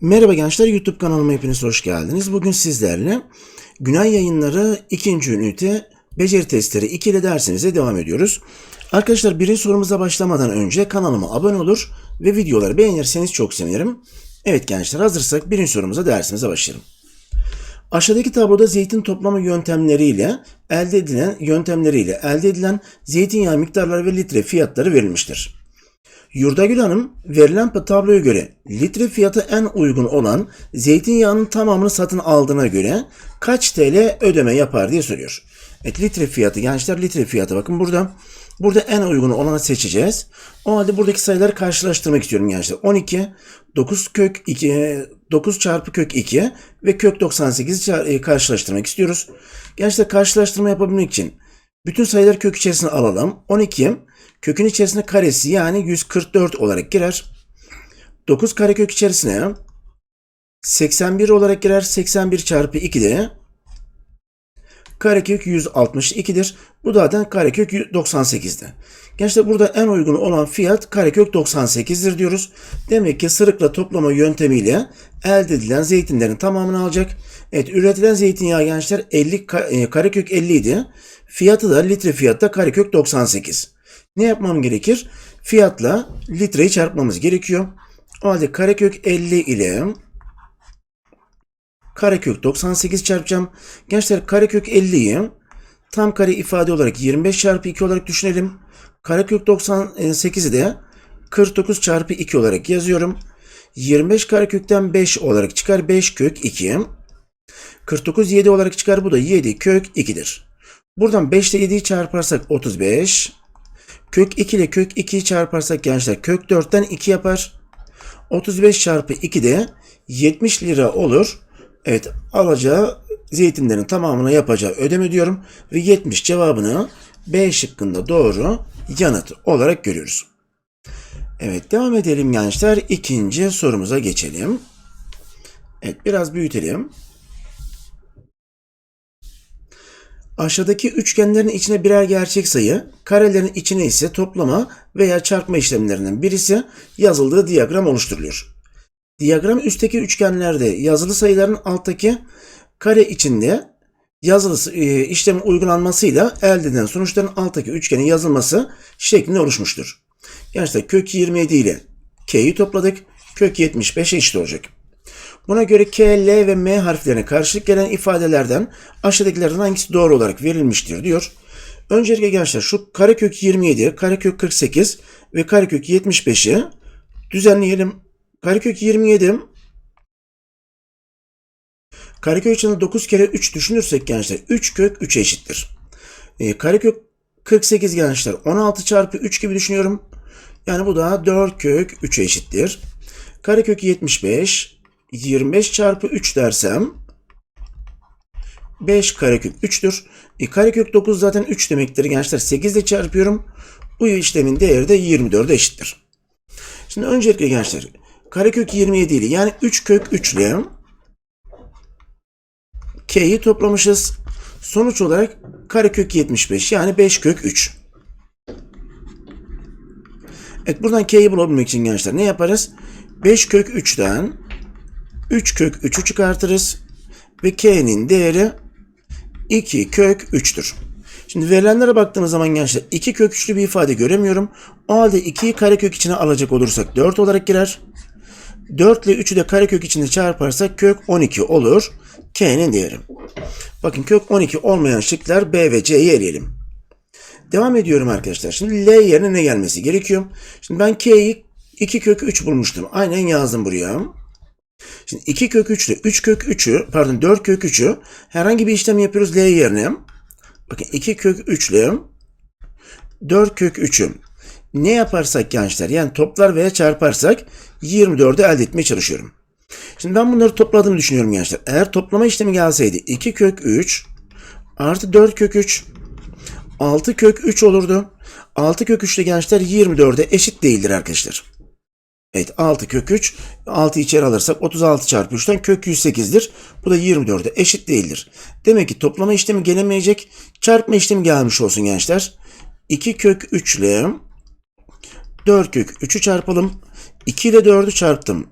Merhaba gençler YouTube kanalıma hepiniz hoş geldiniz. Bugün sizlerle Günay Yayınları 2. ünite beceri testleri 2 ile dersimize devam ediyoruz. Arkadaşlar birinci sorumuza başlamadan önce kanalıma abone olur ve videoları beğenirseniz çok sevinirim. Evet gençler hazırsak birinci sorumuza dersimize başlayalım. Aşağıdaki tabloda zeytin toplama yöntemleriyle elde edilen yöntemleriyle elde edilen zeytinyağı miktarları ve litre fiyatları verilmiştir. Yurdagül Hanım verilen tabloya göre litre fiyatı en uygun olan zeytinyağının tamamını satın aldığına göre kaç TL ödeme yapar diye soruyor. Evet litre fiyatı gençler litre fiyatı bakın burada. Burada en uygun olanı seçeceğiz. O halde buradaki sayıları karşılaştırmak istiyorum gençler. 12, 9 kök 2, 9 çarpı kök 2 ve kök 98'i karşılaştırmak istiyoruz. Gençler karşılaştırma yapabilmek için bütün sayıları kök içerisine alalım. 12 kökün içerisine karesi yani 144 olarak girer. 9 karekök içerisine 81 olarak girer. 81 çarpı 2 de karekök 162'dir. Bu zaten karekök 98'de. Gençler burada en uygun olan fiyat karekök 98'dir diyoruz. Demek ki sırıkla toplama yöntemiyle elde edilen zeytinlerin tamamını alacak. Evet üretilen zeytinyağı gençler 50 e, karekök 50 idi. Fiyatı da litre fiyatta karekök 98. Ne yapmam gerekir? Fiyatla litreyi çarpmamız gerekiyor. O halde karekök 50 ile karekök 98 çarpacağım. Gençler karekök 50'yi tam kare ifade olarak 25 çarpı 2 olarak düşünelim. Karekök 98'i de 49 çarpı 2 olarak yazıyorum. 25 karekökten 5 olarak çıkar 5 kök 2. 49 7 olarak çıkar bu da 7 kök 2'dir. Buradan 5 ile 7'yi çarparsak 35. Kök 2 ile kök 2'yi çarparsak gençler kök 4'ten 2 yapar. 35 çarpı 2 de 70 lira olur. Evet alacağı zeytinlerin tamamına yapacağı ödeme diyorum. Ve 70 cevabını B şıkkında doğru yanıt olarak görüyoruz. Evet devam edelim gençler. İkinci sorumuza geçelim. Evet biraz büyütelim. Aşağıdaki üçgenlerin içine birer gerçek sayı, karelerin içine ise toplama veya çarpma işlemlerinden birisi yazıldığı diyagram oluşturuluyor. Diyagram üstteki üçgenlerde yazılı sayıların alttaki kare içinde yazılı e, işlemin uygulanmasıyla elde edilen sonuçların alttaki üçgenin yazılması şeklinde oluşmuştur. Gençler kök 27 ile k'yi topladık. Kök 75 eşit olacak. Buna göre K, L ve M harflerine karşılık gelen ifadelerden aşağıdakilerden hangisi doğru olarak verilmiştir diyor. Öncelikle gençler şu karekök 27, karekök 48 ve karekök 75'i düzenleyelim. Karekök 27 karekök içinde 9 kere 3 düşünürsek gençler 3 kök 3 eşittir. E, karekök 48 gençler 16 çarpı 3 gibi düşünüyorum. Yani bu da 4 kök 3'e eşittir. Karekök 75 25 çarpı 3 dersem 5 karekök 3'tür. E, karekök 9 zaten 3 demektir gençler. 8 ile çarpıyorum. Bu işlemin değeri de 24'e eşittir. Şimdi öncelikle gençler karekök 27 ile yani 3 kök 3 ile k'yi toplamışız. Sonuç olarak karekök 75 yani 5 kök 3. Evet buradan k'yi bulabilmek için gençler ne yaparız? 5 kök 3'ten 3 kök 3'ü çıkartırız. Ve k'nin değeri 2 kök 3'tür. Şimdi verilenlere baktığımız zaman gençler 2 kök 3'lü bir ifade göremiyorum. O halde 2'yi karekök içine alacak olursak 4 olarak girer. 4 ile 3'ü de karekök içinde çarparsak kök 12 olur. K'nin değeri. Bakın kök 12 olmayan şıklar B ve C'yi eleyelim. Devam ediyorum arkadaşlar. Şimdi L yerine ne gelmesi gerekiyor? Şimdi ben K'yi 2 kök 3 bulmuştum. Aynen yazdım buraya. Şimdi 2 kök 3 ile 3 kök 3'ü pardon 4 kök 3'ü herhangi bir işlem yapıyoruz L yerine. Bakın 2 kök 3 ile 4 kök 3'ü ne yaparsak gençler yani toplar veya çarparsak 24'ü elde etmeye çalışıyorum. Şimdi ben bunları topladığımı düşünüyorum gençler. Eğer toplama işlemi gelseydi 2 kök 3 artı 4 kök 3 6 kök 3 olurdu. 6 kök 3 ile gençler 24'e eşit değildir arkadaşlar. Evet 6 kök 3. 6 içeri alırsak 36 çarpı 3'ten kök 108'dir. Bu da 24'e eşit değildir. Demek ki toplama işlemi gelemeyecek. Çarpma işlemi gelmiş olsun gençler. 2 kök 3 ile 4 kök 3'ü çarpalım. 2 ile 4'ü çarptım.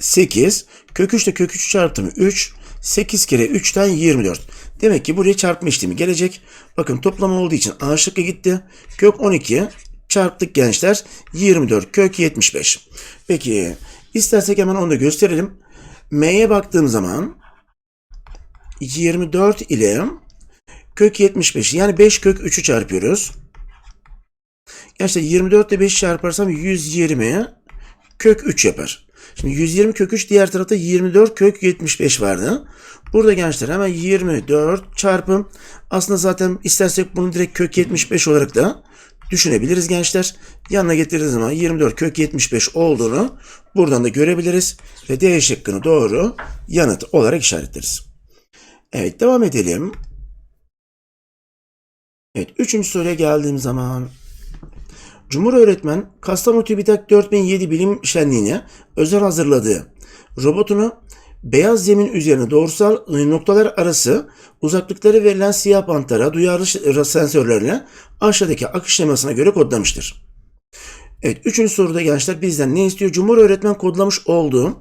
8. Kök 3 ile kök 3 çarpımı 3. 8 kere 3'ten 24. Demek ki buraya çarpma işlemi gelecek. Bakın toplama olduğu için A gitti. Kök 12 çarptık gençler. 24 kök 75. Peki istersek hemen onu da gösterelim. M'ye baktığım zaman 24 ile kök 75 yani 5 kök 3'ü çarpıyoruz. Gençler 24 ile 5 çarparsam 120 kök 3 yapar. Şimdi 120 kök 3 diğer tarafta 24 kök 75 vardı. Burada gençler hemen 24 çarpım. Aslında zaten istersek bunu direkt kök 75 olarak da düşünebiliriz gençler. Yanına getirdiğiniz zaman 24 kök 75 olduğunu buradan da görebiliriz. Ve D şıkkını doğru yanıt olarak işaretleriz. Evet devam edelim. Evet üçüncü soruya geldiğim zaman Cumhur öğretmen Kastamonu TÜBİTAK 4007 bilim şenliğine özel hazırladığı robotunu beyaz zemin üzerine doğrusal noktalar arası uzaklıkları verilen siyah bantlara duyarlı sensörlerle aşağıdaki akış şemasına göre kodlamıştır. Evet, üçüncü soruda gençler bizden ne istiyor? Cumhur öğretmen kodlamış olduğu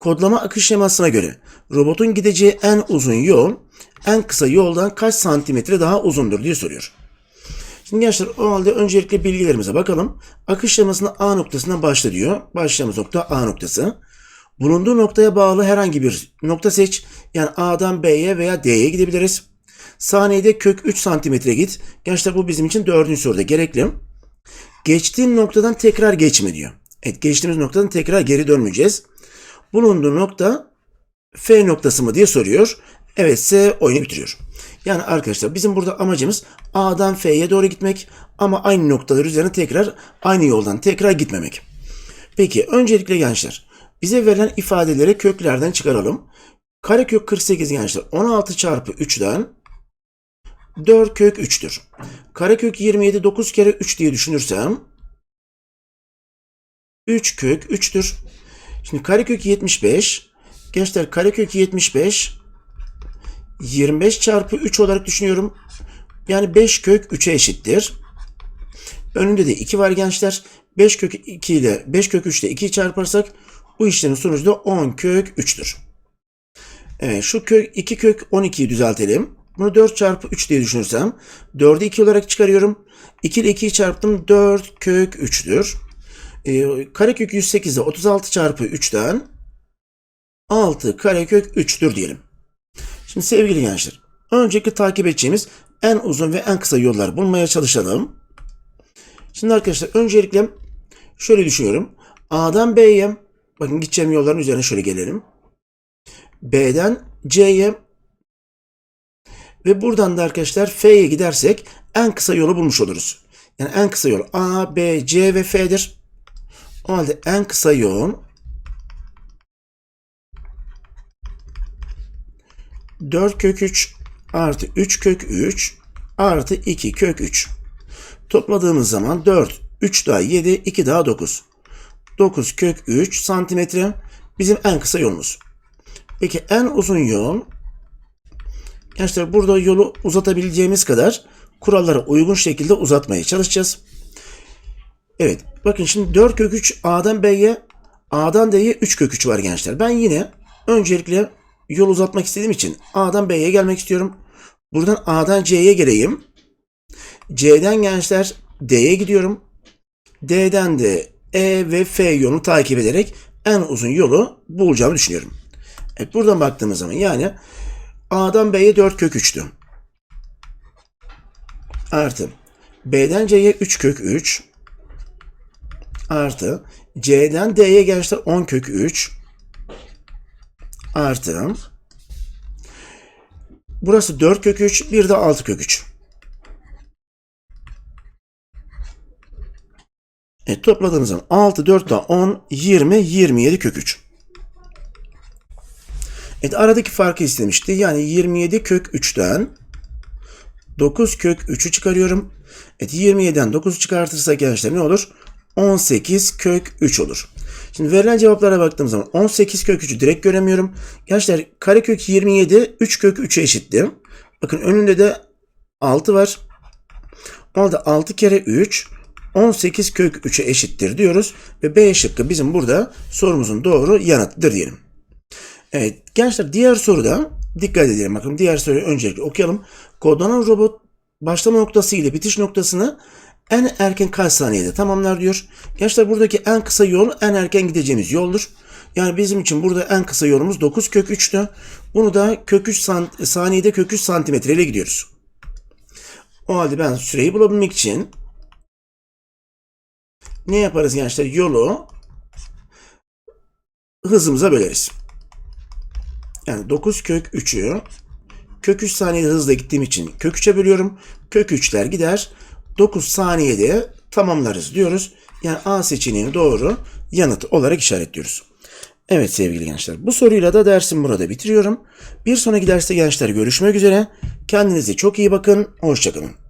kodlama akış şemasına göre robotun gideceği en uzun yol en kısa yoldan kaç santimetre daha uzundur diye soruyor. Şimdi gençler o halde öncelikle bilgilerimize bakalım. Akış şemasında A noktasından başla diyor. Başlayacağımız nokta A noktası. Bulunduğu noktaya bağlı herhangi bir nokta seç. Yani A'dan B'ye veya D'ye gidebiliriz. Saniyede kök 3 santimetre git. Gençler bu bizim için dördüncü soruda gerekli. Geçtiğin noktadan tekrar geçme diyor. Evet geçtiğimiz noktadan tekrar geri dönmeyeceğiz. Bulunduğu nokta F noktası mı diye soruyor. Evet S oyunu bitiriyor. Yani arkadaşlar bizim burada amacımız A'dan F'ye doğru gitmek ama aynı noktalar üzerine tekrar aynı yoldan tekrar gitmemek. Peki öncelikle gençler bize verilen ifadeleri köklerden çıkaralım. Karekök 48 gençler 16 çarpı 3'den 4 kök 3'tür. Karekök 27 9 kere 3 diye düşünürsem 3 kök 3'tür. Şimdi karekök 75 gençler karekök 75 25 çarpı 3 olarak düşünüyorum. Yani 5 kök 3'e eşittir. Önünde de 2 var gençler. 5 kök 2 ile 5 kök 3 ile 2'yi çarparsak bu işlemin sonucu da 10 kök 3'tür. Evet şu kök 2 kök 12'yi düzeltelim. Bunu 4 çarpı 3 diye düşünürsem 4'ü 2 olarak çıkarıyorum. 2 ile 2'yi çarptım 4 kök 3'tür. Ee, karekök 108'de 36 çarpı 3'ten 6 karekök 3'tür diyelim. Şimdi sevgili gençler, öncelikle takip edeceğimiz en uzun ve en kısa yollar bulmaya çalışalım. Şimdi arkadaşlar öncelikle şöyle düşünüyorum. A'dan B'ye, bakın gideceğim yolların üzerine şöyle gelelim. B'den C'ye ve buradan da arkadaşlar F'ye gidersek en kısa yolu bulmuş oluruz. Yani en kısa yol A, B, C ve F'dir. O halde en kısa yol 4 kök 3 artı 3 kök 3 artı 2 kök 3. Topladığımız zaman 4, 3 daha 7, 2 daha 9. 9 kök 3 santimetre bizim en kısa yolumuz. Peki en uzun yol Gençler burada yolu uzatabileceğimiz kadar kurallara uygun şekilde uzatmaya çalışacağız. Evet bakın şimdi 4 kök 3 A'dan B'ye A'dan D'ye 3 kök 3 var gençler. Ben yine öncelikle yol uzatmak istediğim için A'dan B'ye gelmek istiyorum. Buradan A'dan C'ye geleyim. C'den gençler D'ye gidiyorum. D'den de E ve F yolunu takip ederek en uzun yolu bulacağımı düşünüyorum. Evet buradan baktığımız zaman yani A'dan B'ye 4 kök 3'tü. Artı B'den C'ye 3 kök 3 artı C'den D'ye gençler 10 kök 3 artı burası 4 kök 3 bir de 6 kök 3. Evet topladığımız zaman 6, 4 daha 10, 20, 27 kök 3. Evet aradaki farkı istemişti. Yani 27 kök 3'ten 9 kök 3'ü çıkarıyorum. Evet 27'den 9'u çıkartırsak gençler ne olur? 18 kök 3 olur. Şimdi verilen cevaplara baktığım zaman 18 kök 3'ü direkt göremiyorum. Gençler karekök 27 3 kök 3'e eşitti. Bakın önünde de 6 var. O halde 6 kere 3 18 kök 3'e eşittir diyoruz. Ve B şıkkı bizim burada sorumuzun doğru yanıtıdır diyelim. Evet gençler diğer soruda dikkat edelim. Bakın diğer soruyu öncelikle okuyalım. Kodlanan robot başlama noktası ile bitiş noktasını en erken kaç saniyede tamamlar diyor. Gençler buradaki en kısa yol en erken gideceğimiz yoldur. Yani bizim için burada en kısa yolumuz 9 kök 3'tü. Bunu da kök 3 san- saniyede kök 3 santimetre ile gidiyoruz. O halde ben süreyi bulabilmek için ne yaparız gençler? Yolu hızımıza böleriz. Yani 9 kök 3'ü kök 3 saniyede hızla gittiğim için kök 3'e bölüyorum. Kök 3'ler gider. 9 saniyede tamamlarız diyoruz. Yani A seçeneğini doğru yanıt olarak işaretliyoruz. Evet sevgili gençler bu soruyla da dersim burada bitiriyorum. Bir sonraki derste gençler görüşmek üzere. Kendinize çok iyi bakın. Hoşçakalın.